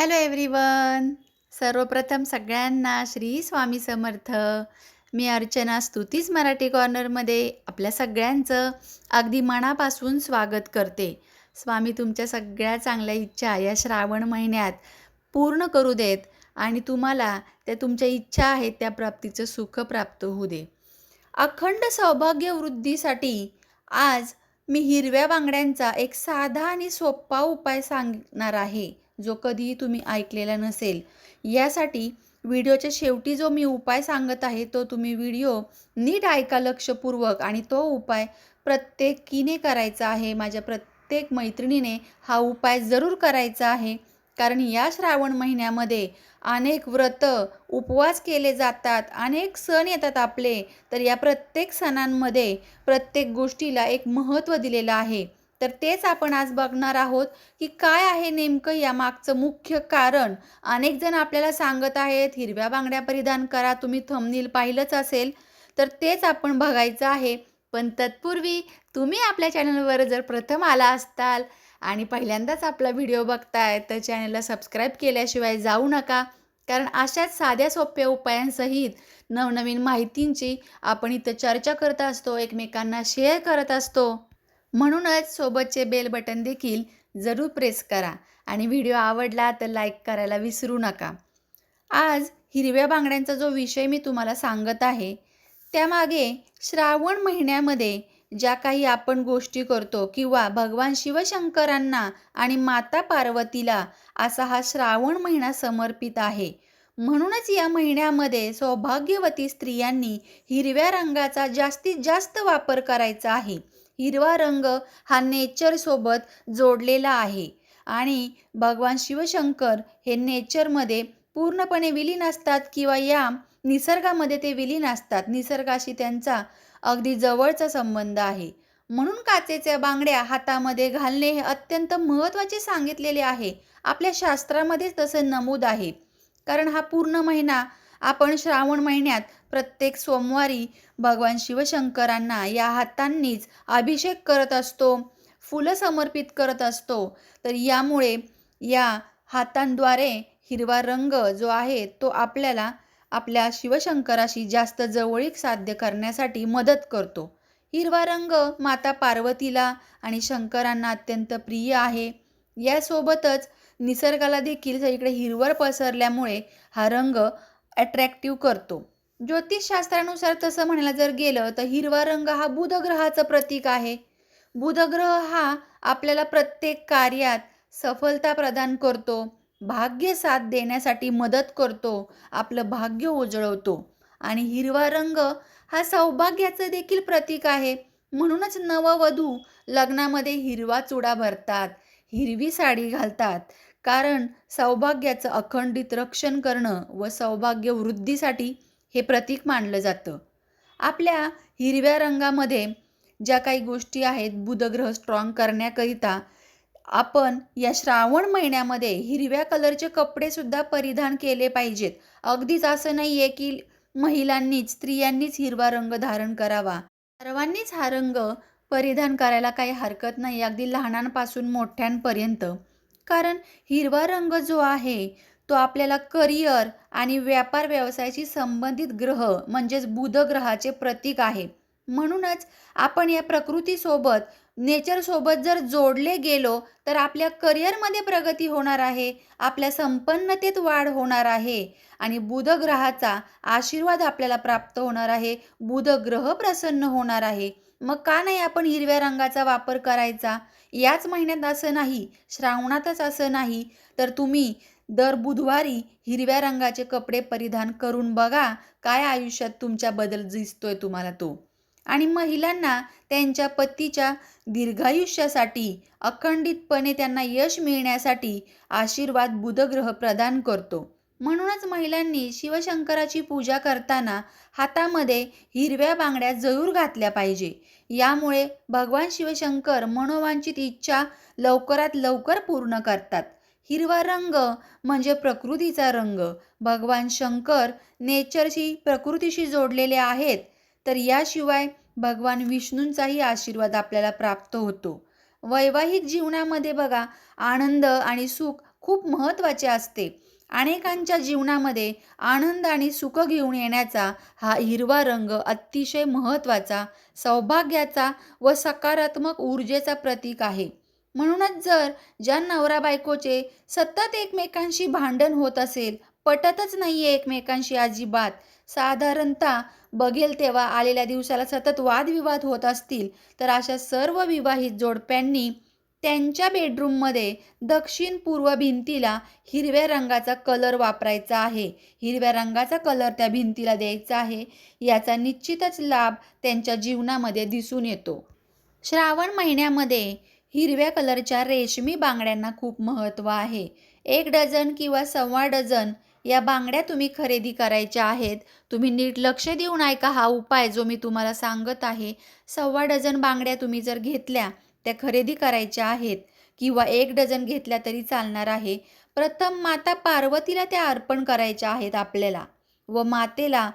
Hello everyone सर्वप्रथम सगळ्यांना श्री स्वामी समर्थ. मी अर्चना स्तुतीच मराठी कॉर्नरमध्ये आपल्या सगळ्यांचं अगदी मनापासून स्वागत करते. स्वामी तुमच्या सगळ्या चांगल्या इच्छा या श्रावण महिन्यात पूर्ण करू देत आणि तुम्हाला त्या तुमच्या इच्छा आहेत त्या प्राप्तीचं सुख प्राप्त होऊ दे. अखंड सौभाग्य वृद्धीसाठी आज मी हिरव्या बांगड्यांचा एक साधा आणि सोपा उपाय सांगणार आहे. जो कधीही तुम्ही ऐकलेला नसेल. यासाठी व्हिडिओच्या शेवटी जो मी उपाय सांगत आहे तो तुम्ही व्हिडिओ नीट ऐका लक्षपूर्वक आणि तो उपाय प्रत्येकीने करायचा आहे. माझ्या प्रत्येक मैत्रिणीने हा उपाय जरूर करायचा आहे. कारण या श्रावण महिन्यामध्ये अनेक व्रत उपवास केले जातात अनेक सण येतात आपले. तर या प्रत्येक सणांमध्ये प्रत्येक गोष्टीला एक महत्त्व दिलेलं आहे. तर तेच आपण आज बघणार आहोत की काय आहे नेमकं या मागचं मुख्य कारण. अनेक जण आपल्याला सांगत आहेत हिरव्या बांगड्या परिधान करा तुम्ही थंबनील पाहिलंच असेल. तर तेच आपण बघायचं आहे. पण तत्पूर्वी तुम्ही आपल्या चॅनलवर जर प्रथम आला असताल आणि पहिल्यांदाच आपला व्हिडिओ बघताय तर चॅनलला सबस्क्राईब केल्याशिवाय जाऊ नका. कारण अशाच साध्या सोप्या उपायांसहित नवनवीन माहितींची आपण इथं चर्चा करत असतो एकमेकांना शेअर करत असतो. म्हणूनच सोबतचे बेल बटन देखील जरूर प्रेस करा आणि व्हिडिओ आवडला तर लाईक करायला विसरू नका. आज हिरव्या बांगड्यांचा जो विषय मी तुम्हाला सांगत आहे त्यामागे श्रावण महिन्यामध्ये ज्या काही आपण गोष्टी करतो किंवा भगवान शिवशंकरांना आणि माता पार्वतीला असा हा श्रावण महिना समर्पित आहे. म्हणूनच या महिन्यामध्ये सौभाग्यवती स्त्रियांनी हिरव्या रंगाचा जास्तीत जास्त वापर करायचा आहे. हिरवा रंग हा नेचरसोबत जोडलेला आहे. आणि भगवान शिवशंकर हे नेचरमध्ये पूर्णपणे विलीन असतात किंवा या निसर्गामध्ये ते विलीन असतात. निसर्गाशी त्यांचा अगदी जवळचा संबंध आहे. म्हणून काचेच्या बांगड्या हातामध्ये घालणे हे अत्यंत महत्त्वाचे सांगितलेले आहे. आपल्या शास्त्रामध्येच तसं नमूद आहे. कारण हा पूर्ण महिना आपण श्रावण महिन्यात प्रत्येक सोमवारी भगवान शिवशंकरांना या हातांनीच अभिषेक करत असतो फुलं समर्पित करत असतो. तर यामुळे या हातांद्वारे हिरवा रंग जो आहे तो आपल्याला आपल्या शिवशंकराशी जास्त जवळीक साध्य करण्यासाठी मदत करतो. हिरवा रंग माता पार्वतीला आणि शंकरांना अत्यंत प्रिय आहे. यासोबतच निसर्गाला देखील सगळीकडे हिरवळ पसरल्यामुळे हा रंग अट्रॅक्टिव्ह करतो. ज्योतिषशास्त्रानुसार तसं म्हणायला जर गेलं तर हिरवा रंग हा बुध ग्रहाचं प्रतीक आहे. बुध ग्रह हा आपल्याला प्रत्येक कार्यात सफलता प्रदान करतो भाग्य साथ देण्यासाठी मदत करतो आपलं भाग्य उजळवतो. आणि हिरवा रंग हा सौभाग्याचं देखील प्रतीक आहे. म्हणूनच नववधू लग्नामध्ये हिरवा चुडा भरतात हिरवी साडी घालतात कारण सौभाग्याचं अखंडित रक्षण करणं व सौभाग्य वृद्धीसाठी हे प्रतीक मानलं जातं. आपल्या हिरव्या रंगामध्ये ज्या काही गोष्टी आहेत बुधग्रह स्ट्रॉंग करण्याकरिता आपण या श्रावण महिन्यामध्ये हिरव्या कलरचे कपडेसुद्धा परिधान केले पाहिजेत. अगदीच असं नाही आहे की महिलांनीच स्त्रियांनीच हिरवा रंग धारण करावा. सर्वांनीच हा रंग परिधान करायला काही हरकत नाही. अगदी लहानांपासून मोठ्यांपर्यंत. कारण हिरवा रंग जो आहे तो आपल्याला करिअर आणि व्यापार व्यवसायाशी संबंधित ग्रह म्हणजेच बुध ग्रहाचे प्रतीक आहे. म्हणूनच आपण या प्रकृतीसोबत नेचरसोबत जर जोडले गेलो तर आपल्या करिअरमध्ये प्रगती होणार आहे आपल्या संपन्नतेत वाढ होणार आहे आणि बुध ग्रहाचा आशीर्वाद आपल्याला प्राप्त होणार आहे बुध ग्रह प्रसन्न होणार आहे. मग का नाही आपण हिरव्या रंगाचा वापर करायचा? याच महिन्यात असं नाही श्रावणातच असं नाही. तर तुम्ही दर बुधवारी हिरव्या रंगाचे कपडे परिधान करून बघा काय आयुष्यात तुमच्या बदल दिसतोय तुम्हाला तो. आणि महिलांना त्यांच्या पतीच्या दीर्घायुष्यासाठी अखंडितपणे त्यांना यश मिळण्यासाठी आशीर्वाद बुधग्रह प्रदान करतो. म्हणूनच महिलांनी शिवशंकराची पूजा करताना हातामध्ये हिरव्या बांगड्या जरूर घातल्या पाहिजे. यामुळे भगवान शिवशंकर मनोवांचित इच्छा लवकरात लवकर पूर्ण करतात. हिरवा रंग म्हणजे प्रकृतीचा रंग. भगवान शंकर नेचरशी प्रकृतीशी जोडलेले आहेत. तर याशिवाय भगवान विष्णूंचाही आशीर्वाद आपल्याला प्राप्त होतो. वैवाहिक जीवनामध्ये बघा आनंद आणि सुख खूप महत्त्वाचे असते. अनेकांच्या जीवनामध्ये आनंद आणि सुख घेऊन येण्याचा हा हिरवा रंग अतिशय महत्त्वाचा सौभाग्याचा व सकारात्मक ऊर्जेचा प्रतीक आहे. म्हणूनच जर ज्या नवरा बायकोचे सतत एकमेकांशी भांडण होत असेल पटतच नाही आहे एकमेकांशी अजिबात. साधारणतः बघेल तेव्हा आलेल्या दिवसाला सतत वादविवाद होत असतील. तर अशा सर्व विवाहित जोडप्यांनी त्यांच्या बेडरूममध्ये दक्षिण पूर्व भिंतीला हिरव्या रंगाचा कलर वापरायचा आहे. हिरव्या रंगाचा कलर त्या भिंतीला द्यायचा आहे. याचा निश्चितच लाभ त्यांच्या जीवनामध्ये दिसून येतो. श्रावण महिन्यामध्ये हिरव्या कलरच्या रेशमी बांगड्यांना खूप महत्त्व आहे. एक डझन किंवा सव्वा डझन या बांगड्या तुम्ही खरेदी करायच्या आहेत. तुम्ही नीट लक्ष देऊन ऐका हा उपाय जो मी तुम्हाला सांगत आहे. सव्वा डझन बांगड्या तुम्ही जर घेतल्या त्या खरेदी करायच्या आहेत किंवा एक डझन घेतल्या तरी चालणार आहे. प्रथम माता पार्वतीला त्या अर्पण करायच्या आहेत आपल्याला व मातेला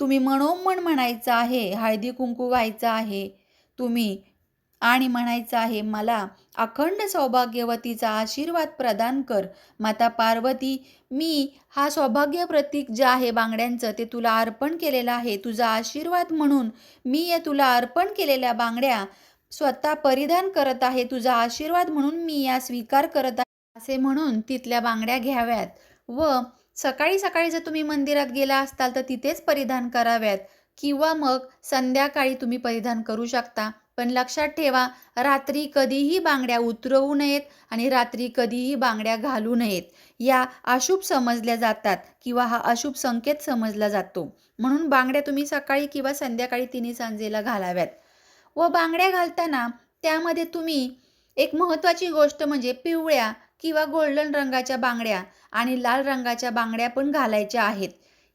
तुम्ही मनोमन म्हणायचं आहे हळदी कुंकू व्हायचं आहे. तुम्ही आणि म्हणायचं आहे मला अखंड सौभाग्यवतीचा आशीर्वाद प्रदान कर माता पार्वती. मी हा सौभाग्य प्रतीक जे आहे बांगड्यांचं ते तुला अर्पण केलेलं आहे. तुझा आशीर्वाद म्हणून मी या तुला अर्पण केलेल्या बांगड्या स्वतः परिधान करत आहे. तुझा आशीर्वाद म्हणून मी या स्वीकार करत आहे असे म्हणून तिथल्या बांगड्या घ्याव्यात. व सकाळी सकाळी जर तुम्ही मंदिरात गेला असताल तर तिथेच परिधान कराव्यात. किंवा मग संध्याकाळी तुम्ही परिधान करू शकता. पण लक्षात ठेवा रात्री कधीही बांगड्या उतरवू नयेत आणि रात्री कधीही बांगड्या घालू नयेत. या अशुभ समजल्या जातात किंवा हा अशुभ संकेत समजला जातो. म्हणून बांगड्या तुम्ही सकाळी किंवा संध्याकाळी तिन्ही सांजेला घालाव्यात. व बांगड्या घालताना त्यामध्ये तुम्ही एक महत्त्वाची गोष्ट म्हणजे पिवळ्या किंवा गोल्डन रंगाच्या बांगड्या आणि लाल रंगाच्या बांगड्या पण घालायच्या आहेत.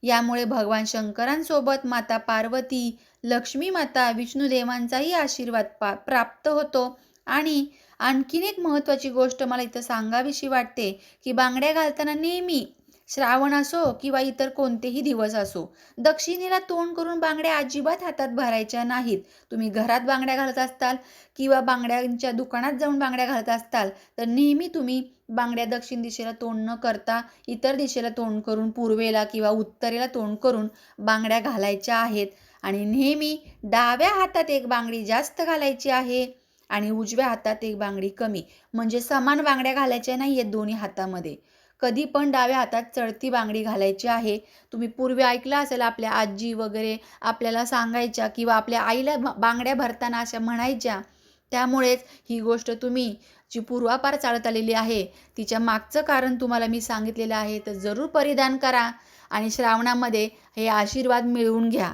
यामुळे भगवान शंकरांसोबत माता पार्वती लक्ष्मी माता विष्णुदेवांचाही आशीर्वाद पा प्राप्त होतो. आणि आणखीन एक महत्त्वाची गोष्ट मला इथं सांगावीशी वाटते की बांगड्या घालताना नेहमी श्रावण असो किंवा इतर कोणतेही दिवस असो दक्षिणेला तोंड करून बांगड्या अजिबात हातात भरायच्या नाहीत. तुम्ही घरात बांगड्या घालत असताल किंवा बांगड्यांच्या दुकानात जाऊन बांगड्या घालत असताल तर नेहमी तुम्ही बांगड्या दक्षिण दिशेला तोंड न करता इतर दिशेला तोंड करून पूर्वेला किंवा उत्तरेला तोंड करून बांगड्या घालायच्या आहेत. आणि नेहमी डाव्या हातात एक बांगडी जास्त घालायची आहे आणि उजव्या हातात एक बांगडी कमी. म्हणजे समान बांगड्या घालायच्या नाही आहेत दोन्ही हातामध्ये. कधी पण डाव्या हातात चढती बांगडी घालायची आहे. तुम्ही पूर्वी ऐकलं असेल आपल्या आजी वगैरे आपल्याला सांगायच्या किंवा आपल्या आईला बांगड्या भरताना अशा म्हणायच्या. त्यामुळेच ही गोष्ट तुम्ही जी पूर्वापार चालत आलेली आहे तिच्या मागचं कारण तुम्हाला मी सांगितलेलं आहे तर जरूर परिधान करा आणि श्रावणामध्ये हे आशीर्वाद मिळवून घ्या.